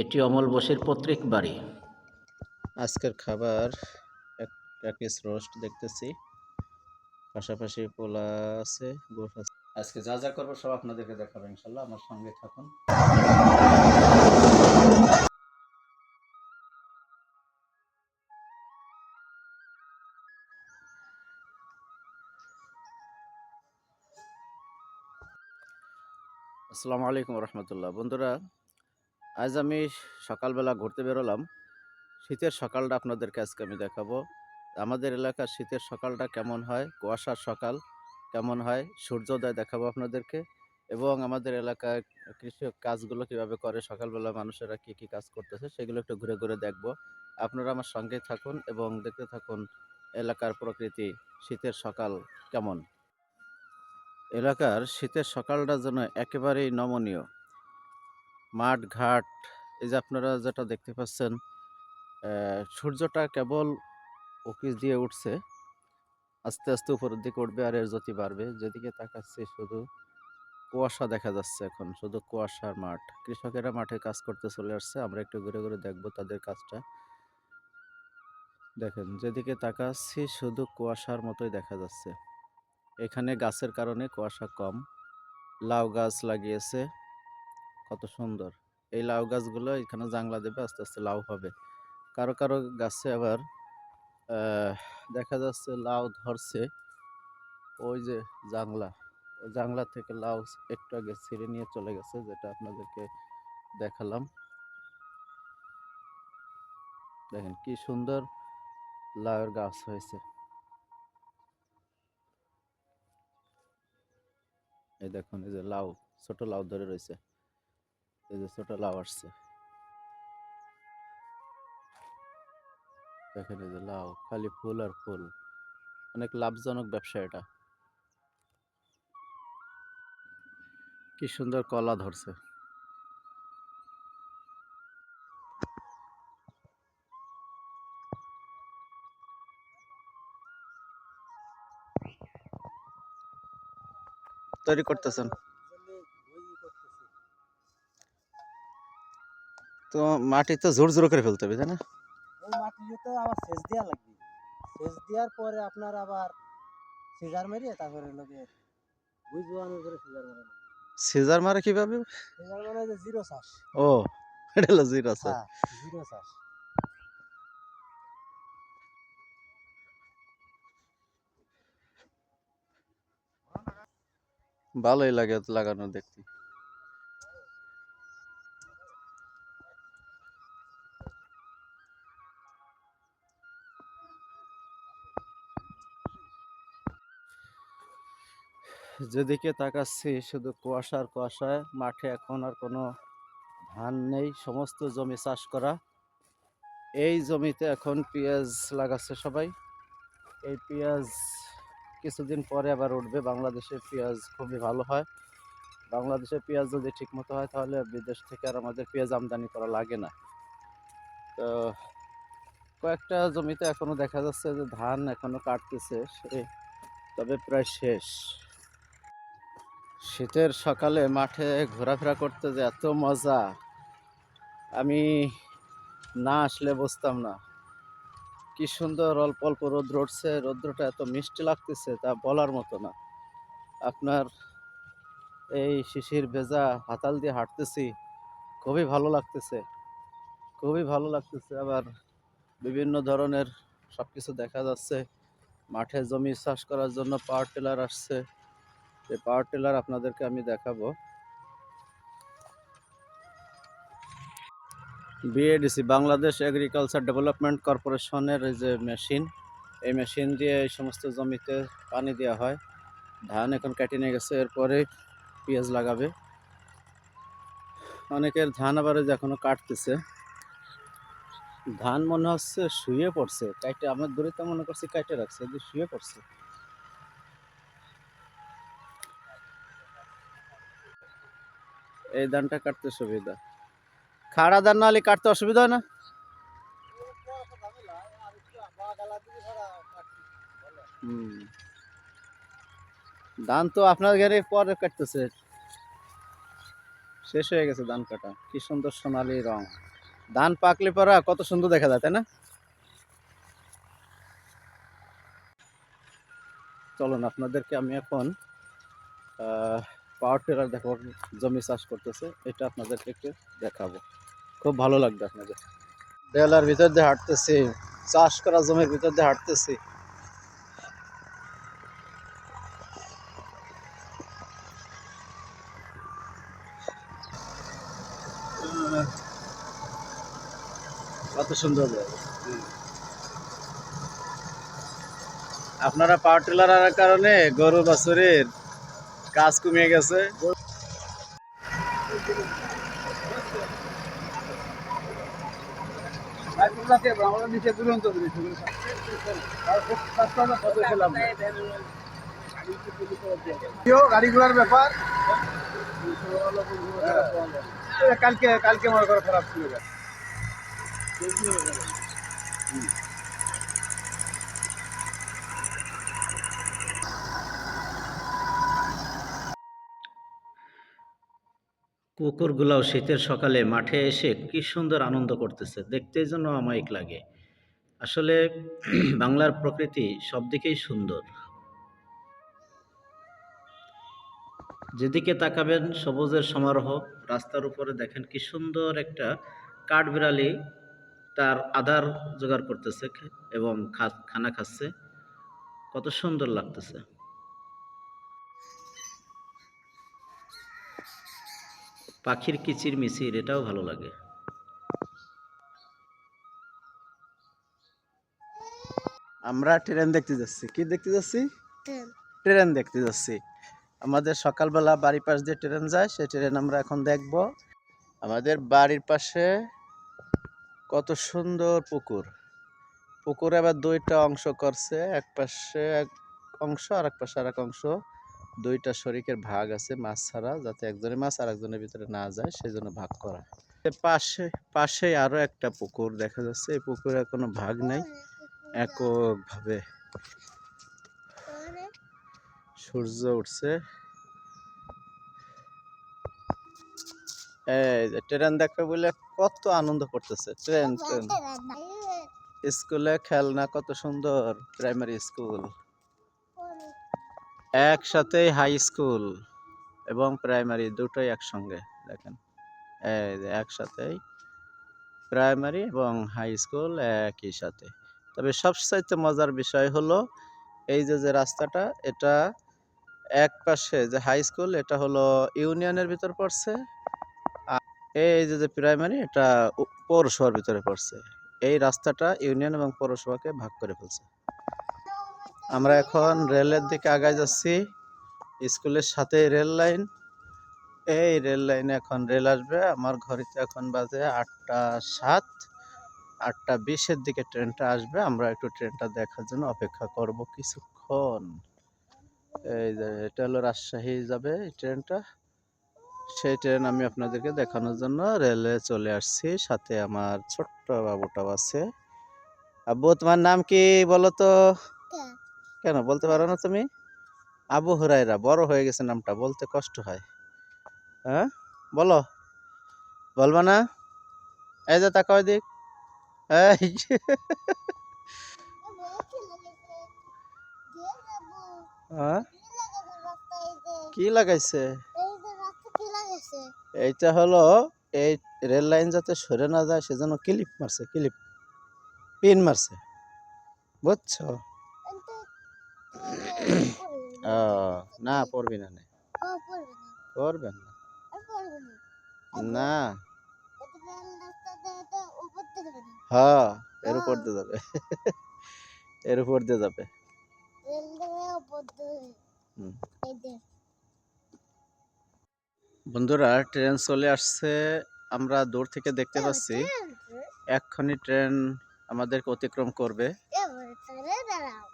এটি অমল বোসের পৈতৃক বাড়ি। আজকের খাবার এক পিস রোস্ট দেখতেছি। পাশাপাশি পোলা আছে আজকে যা যা করব সব আপনাদেরকে দেখাবো, ইনশাল্লাহ। আমার সঙ্গে থাকুন। আসসালামু আলাইকুম রহমতুল্লাহ। বন্ধুরা আজ আমি সকালবেলা ঘুরতে বেরোলাম। শীতের সকালটা আপনাদেরকে আজকে আমি দেখাবো। আমাদের এলাকার শীতের সকালটা কেমন হয়, কুয়াশার সকাল কেমন হয়, সূর্যোদয় দেখাবো আপনাদেরকে এবং আমাদের এলাকায় কৃষক কাজগুলো কীভাবে করে, সকালবেলা মানুষেরা কি কি কাজ করতেছে সেগুলো একটু ঘুরে ঘুরে দেখব। আপনারা আমার সঙ্গে থাকুন এবং দেখতে থাকুন এলাকার প্রকৃতি, শীতের সকাল কেমন। এলাকার শীতের সকালটা যেন একেবারেই নমনীয়। মাঠ ঘাট এই যে আপনারা যেটা দেখতে পাচ্ছেন সূর্যটা কেবল উকিস দিয়ে উঠছে, আস্তে আস্তে উপরের দিকে উঠবে আর এর জ্যোতি বাড়বে। যেদিকে তাকাচ্ছি শুধু কুয়াশা দেখা যাচ্ছে এখন, শুধু কুয়াশার মাঠ। কৃষকেরা মাঠে কাজ করতে চলে আসছে, আমরা একটু ঘুরে ঘুরে দেখব তাদের কাজটা। দেখেন, যেদিকে তাকাচ্ছি শুধু কুয়াশার মতোই দেখা যাচ্ছে। এখানে গাছের কারণে কুয়াশা কম, লাউ গাছ লাগিয়েছে। কত সুন্দর। এই লাউ গাছগুলো এখানে জাংলা দেবে, আস্তে আস্তে লাউ হবে। কারও কারও গাছে আবার দেখা যাচ্ছে লাউ ধরছে, ওই যে জাংলা। ওই জাংলা থেকে লাউ একটু আগে ছিঁড়ে নিয়ে চলে গেছে, যেটা আপনাদেরকে দেখালাম। দেখেন কি সুন্দর লাউয়ের গাছ হয়েছে। এই দেখুন, এই যে লাউ, ছোট লাউ ধরে রয়েছে। দেখেন এই যে লাউ, খালি ফুল আর ফুল। অনেক লাভজনক ব্যবসা এটা। কি সুন্দর কলা ধরছে। তৈরি করতেছেন। তো মাটি তো জোর জোর করে ফেলতে হবে তাই না? ওই মাটিতে আবার সেচ দেওয়া লাগবে। সেচ দেওয়ার পরে আপনার আবার সিজার মেরে তারপরে লোকে বুঝব আমি করে সিজার মারে সিজার মারে কীভাবে? সিজার মানে যে জিরো চাষ ও এটা হলো জিরা আছে হ্যাঁ জিরো চাষ ভালোই লাগে লাগানো দেখতে। যেদিকে তাকাচ্ছি শুধু কুয়াশার কুয়াশায়, মাঠে এখন আর কোনো ধান নেই, সমস্ত জমি চাষ করা। এই জমিতে এখন পেঁয়াজ লাগাচ্ছে সবাই। এই পেঁয়াজ কিছুদিন পরে আবার উঠবে। বাংলাদেশের পেঁয়াজ খুবই ভালো হয়। বাংলাদেশের পেঁয়াজ যদি ঠিকমতো হয়, তাহলে বিদেশ থেকে আর আমাদের পেঁয়াজ আমদানি করা লাগে না। তো কয়েকটা জমিতে এখনও দেখা যাচ্ছে যে ধান এখনও কাটতেছে তবে প্রায় শেষ। শীতের সকালে মাঠে ঘোরাফেরা করতে যে এত মজা, আমি না আসলে বুঝতাম না। কি সুন্দর অল্প অল্প রোদ্র উঠছে রৌদ্রটা এত মিষ্টি লাগতেছে তা বলার মতো না। আপনার এই শিশির ভেজা হাতাল দিয়ে হাঁটতেছি, খুবই ভালো লাগতেছে, খুবই ভালো লাগতেছে। আবার বিভিন্ন ধরনের সব কিছু দেখা যাচ্ছে, মাঠে জমি চাষ করার জন্য পাওয়ার টিলার আসছে। এই পাওয়ার টিলার আপনাদেরকে আমি দেখাবো। বিএডিসি বাংলাদেশ এগ্রিকালচার ডেভেলপমেন্ট কর্পোরেশনের যে মেশিন এই মেশিন দিয়ে এই সমস্ত জমিতে পানি দেওয়া হয়। ধান এখন কেটে নিয়ে গেছে, এরপরে পেঁয়াজ লাগাবে। অনেকের ধান আবার এই যে এখনও কাটতেছে। ধান মনে হচ্ছে শুয়ে পড়ছে, কাইটে, আমার দূরে তো মনে করছি কাইটে রাখছে, শুয়ে পড়ছে। এই ধানটা কাটতে সুবিধা। খাড়া ধান নাহলে কাটতে অসুবিধা না? ধান তো আপনার ঘরে পরে কাটতেছে। শেষ হয়ে গেছে ধান কাটা। কি সুন্দর সোনালি রং। ধান পাকলে পরা কত সুন্দর দেখা যায়, তাই না? চলুন, আপনাদেরকে আমি এখন পাওয়ার টেলার দেখো, জমি চাষ করতেছে, এটা আপনাদেরকে একটু দেখাবো। খুব ভালো লাগবে আপনাদের। ডেলার ভিতর দিয়ে হাঁটতেছি, চাষ করা জমির ভিতর দিয়ে হাঁটতেছি। কত সুন্দর আপনারা পাওয়ার টিলার কারণে গরু, বাছুরের কাজ কমিয়ে গেছে। গাড়ি ঘোড়ার ব্যাপার কালকে কালকে মনে করো খারাপ ছিল। কুকুরগুলাও শীতের সকালে মাঠে এসে কি সুন্দর আনন্দ করতেছে দেখতেই যেন অমায়িক লাগে। আসলে বাংলার প্রকৃতি সব দিকেই সুন্দর। যেদিকে তাকাবেন, সবুজের সমারোহ, রাস্তার উপরে দেখেন কি সুন্দর একটা কাঠবিড়ালি তার আধার জোগাড় করতেছে, এবং খানা খাচ্ছে। কত সুন্দর লাগতেছে। পাখির কিচির মিচির এটাও ভালো লাগে। আমরা ট্রেন দেখতে যাচ্ছি। কি দেখতে যাচ্ছি? ট্রেন। দেখতে যাচ্ছি। আমাদের সকালবেলা বাড়ির পাশ দিয়ে ট্রেন যায় সেই ট্রেন আমরা এখন দেখব। আমাদের বাড়ির পাশে কত সুন্দর পুকুর। পুকুরে আবার দুইটা অংশ করছে এক পাশে এক অংশ আর এক পাশে আর এক অংশ। দুইটা শরিকের ভাগ আছে মাছ ছাড়া, যাতে একজনের মাছ আর একজনের ভিতরে না যায় সেই জন্য ভাগ করা পাশে পাশে আরও একটা পুকুর দেখা যাচ্ছে। এই পুকুরে কোনো ভাগ নাই। এককভাবে সূর্য উঠছে। ট্রেন দেখবে বলে কত আনন্দ করতেছে। Train train. স্কুলে খেলনা কত সুন্দর প্রাইমারি স্কুল একসাথে হাই স্কুল এবং প্রাইমারি দুটোই একসঙ্গে, দেখেন। একসাথেই প্রাইমারি এবং হাই স্কুল একই সাথে। তবে সবচাইতে মজার বিষয় হলো, এই যে যে রাস্তাটা, এটা এক পাশে যে হাই স্কুল এটা হলো ইউনিয়নের ভিতর পড়ছে। এই যে যে প্রাইমারি এটা পৌরসভার ভিতরে পড়ছে। এই রাস্তাটা ইউনিয়ন এবং পৌরসভাকে ভাগ করে ফেলছে। আমরা এখন রেলের দিকে আগায় যাচ্ছি। স্কুলের সাথে রেল লাইন। এই রেল লাইনে এখন রেল আসবে। আমার ঘড়িতে এখন বাজে আটটা সাত। আটটা বিশের দিকে ট্রেনটা আসবে। আমরা একটু ট্রেনটা দেখার জন্য অপেক্ষা করব কিছুক্ষণ। এই যে, এটা হলো রাজশাহী যাবে এই ট্রেনটা। সেই ট্রেন আমি আপনাদেরকে দেখানোর জন্য রেলে চলে আসছি। সাথে আমার ছোট্ট বাবুটাও আছে। আব্বু, তোমার নাম কি বলো তো? কেন? বলতে পারো না তুমি? আবু হুরাইরা বড় হয়ে গেছে নামটা, বলতে কষ্ট হয়। হ্যাঁ? বলো। বলবা না? এই যে তাকাও দিক হ্যাঁ? কি লাগাইছে? এইটা হলো, এই রেল লাইন যাতে সরে না যায়, সেজন্য ক্লিপ মারছে, ক্লিপ। পিন মারছে। বুঝছ? ও, না, পড়বি না। পড়বেন না? না। হ্যাঁ এর উপর দিয়ে যাবে। এর উপর দিয়ে যাবে। বন্ধুরা, ট্রেন চলে আসছে। আমরা দূর থেকে দেখতে পাচ্ছি। এক্ষুনি ট্রেন আমাদেরকে অতিক্রম করবে।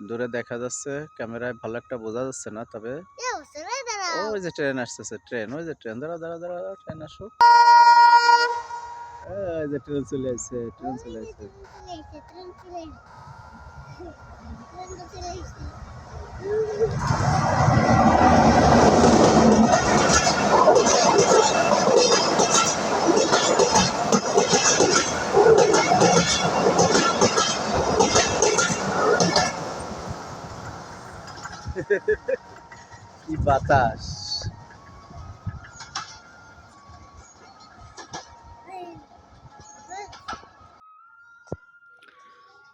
দূরে দেখা যাচ্ছে ক্যামেরায় ভালো একটা বোঝা যাচ্ছে না তবে ওই যে ট্রেন আসতেছে ট্রেন ওই যে ট্রেন দাঁড়া দাঁড়া দাঁড়া দাঁড়া, ট্রেন আসুক। এই যে ট্রেন চলে আসছে ট্রেন চলে আসছে। Thank you. বাতাস?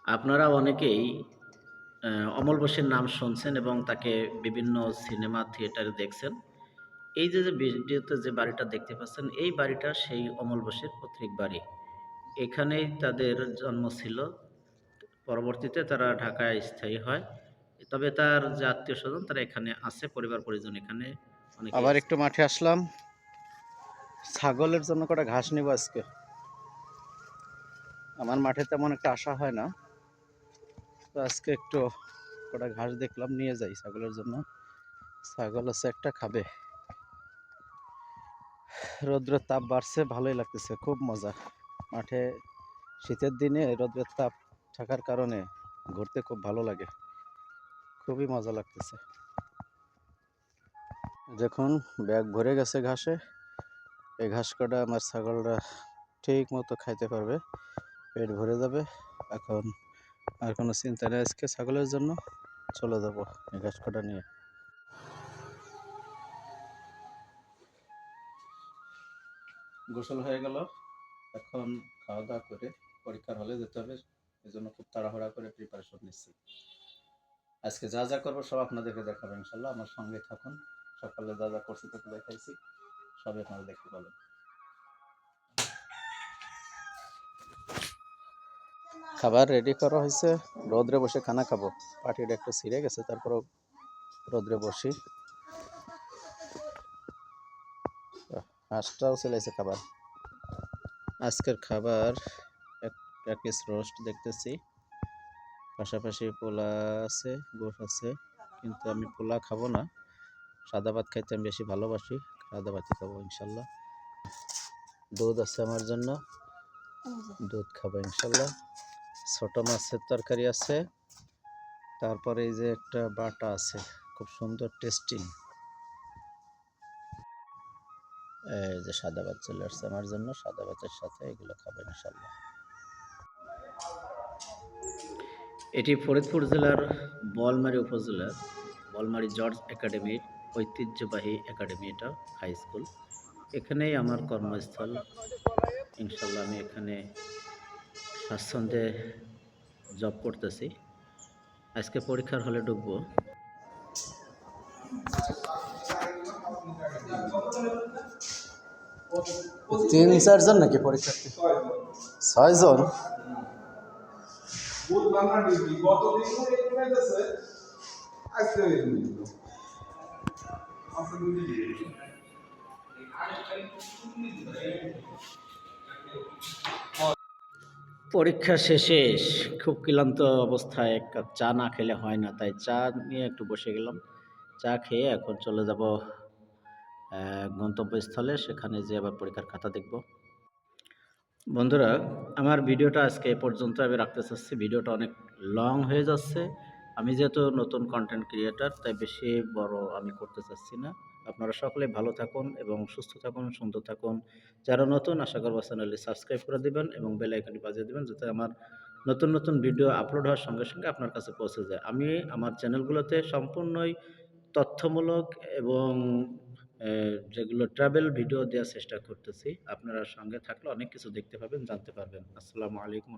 আপনারা অনেকেই অমল বোসের নাম শুনছেন এবং তাকে বিভিন্ন সিনেমা থিয়েটারে দেখছেন। এই যে যে ভিডিওতে যে বাড়িটা দেখতে পাচ্ছেন, এই বাড়িটা সেই অমল বোসের পৈতৃক বাড়ি। এখানেই তাদের জন্ম ছিল। পরবর্তীতে তারা ঢাকায় স্থায়ী হয়। তবে তার যে আত্মীয় স্বজন তারা এখানে আছে পরিবার পরিজন এখানে আবার একটু মাঠে আসলাম। ছাগলের জন্য কটা ঘাস নিব আজকে। আমার মাঠে তেমন একটা আশা হয় না। তো আজকে একটু কটা ঘাস দেখলাম নিয়ে যাই ছাগলের জন্য। ছাগল আছে একটা খাবে। রৌদ্রের তাপ বাড়ছে ভালোই লাগতেছে খুব মজা। মাঠে শীতের দিনে রৌদ্রের তাপ থাকার কারণে ঘুরতে খুব ভালো লাগে। খুবই মজা লাগতেছে। যখন ব্যাগ ভরে গেছে ঘাসে। এই ঘাস কটা আমার ছাগলরা ঠিক মতো খাইতে পারবে, পেট ভরে যাবে। এখন আর কোনো চিন্তা নেই, আজকে ছাগলের জন্য চলে যাব এই ঘাস কটা নিয়ে। গোসল হয়ে গেল। এখন খাওয়া দাওয়া করে পরীক্ষার হলে যেতে হবে এই জন্য খুব তাড়াহুড়া করে প্রিপারেশন নিচ্ছি। আজকে যা যা করব সব আপনাদেরকে দেখাবো, ইনশাল্লাহ। আমার সঙ্গে থাকুন। সকালে যা যা করছি তোকে দেখাইছি, সবই আপনারা দেখতে পাবেন। খাবার রেডি করা হয়েছে। রোদ্রে বসে খানা খাব। পাটিটা একটু ছিঁড়ে গেছে, তারপরও রোদ্রে বসি। হাঁসটাও চলেছে খাবার। আজকের খাবার এক পিস রোস্ট দেখতেছি। পাশাপাশি পোলা আছে, গোশ আছে, কিন্তু আমি পোলা খাব না। সাদা ভাত খাইতে আমি বেশি ভালোবাসি, সাদা ভাতই খাব ইনশাল্লাহ। দুধ আছে আমার জন্য। দুধ খাব ইনশাল্লাহ। ছোট মাছের তরকারি আছে। তারপরে এই যে একটা বাটা আছে, খুব সুন্দর টেস্টি এই যে সাদা ভাত চলে আসছে আমার জন্য, সাদা ভাতের সাথে এগুলো খাব ইনশাল্লাহ। এটি ফরিদপুর জেলার বলমারী উপজেলার বলমারী জর্জ একাডেমির ঐতিহ্যবাহী একাডেমি এটা হাই স্কুল এখানেই আমার কর্মস্থল। ইনশাল্লাহ আমি এখানে স্বাচ্ছন্দ্যে জব করতেছি। আজকে পরীক্ষার হলে ঢুকবো। তিন চারজন নাকি পরীক্ষার্থী? ছয়জন? গতদিন এরকম হইতেছে। আজকে। আজকে পরীক্ষা শেষে খুব ক্লান্ত অবস্থায় এক কাপ চা না খেলে হয় না, তাই চা নিয়ে একটু বসে গেলাম। চা খেয়ে এখন চলে যাব গন্তব্যস্থলে। সেখানে যে আবার পরীক্ষার খাতা দেখব। বন্ধুরা, আমার ভিডিওটা আজকে এ পর্যন্ত আমি রাখতে চাচ্ছি। ভিডিওটা অনেক লং হয়ে যাচ্ছে। আমি যেহেতু নতুন কন্টেন্ট ক্রিয়েটার তাই বেশি বড় আমি করতে চাচ্ছি না। আপনারা সকলে ভালো থাকুন এবং সুস্থ থাকুন, সুন্দর থাকুন। যারা নতুন, আশা করব চ্যানেলটি সাবস্ক্রাইব করে দিবেন এবং বেল আইকনটি বাজিয়ে দিবেন যাতে আমার নতুন নতুন ভিডিও আপলোড হওয়ার সঙ্গে সঙ্গে আপনার কাছে পৌঁছে যায়। আমি আমার চ্যানেলগুলোতে সম্পূর্ণই তথ্যমূলক এবং যেগুলো ট্রাভেল ভিডিও দেওয়ার চেষ্টা করতেছি, আপনারা সঙ্গে থাকলে অনেক কিছু দেখতে পাবেন, জানতে পারবেন। আসসালামু আলাইকুম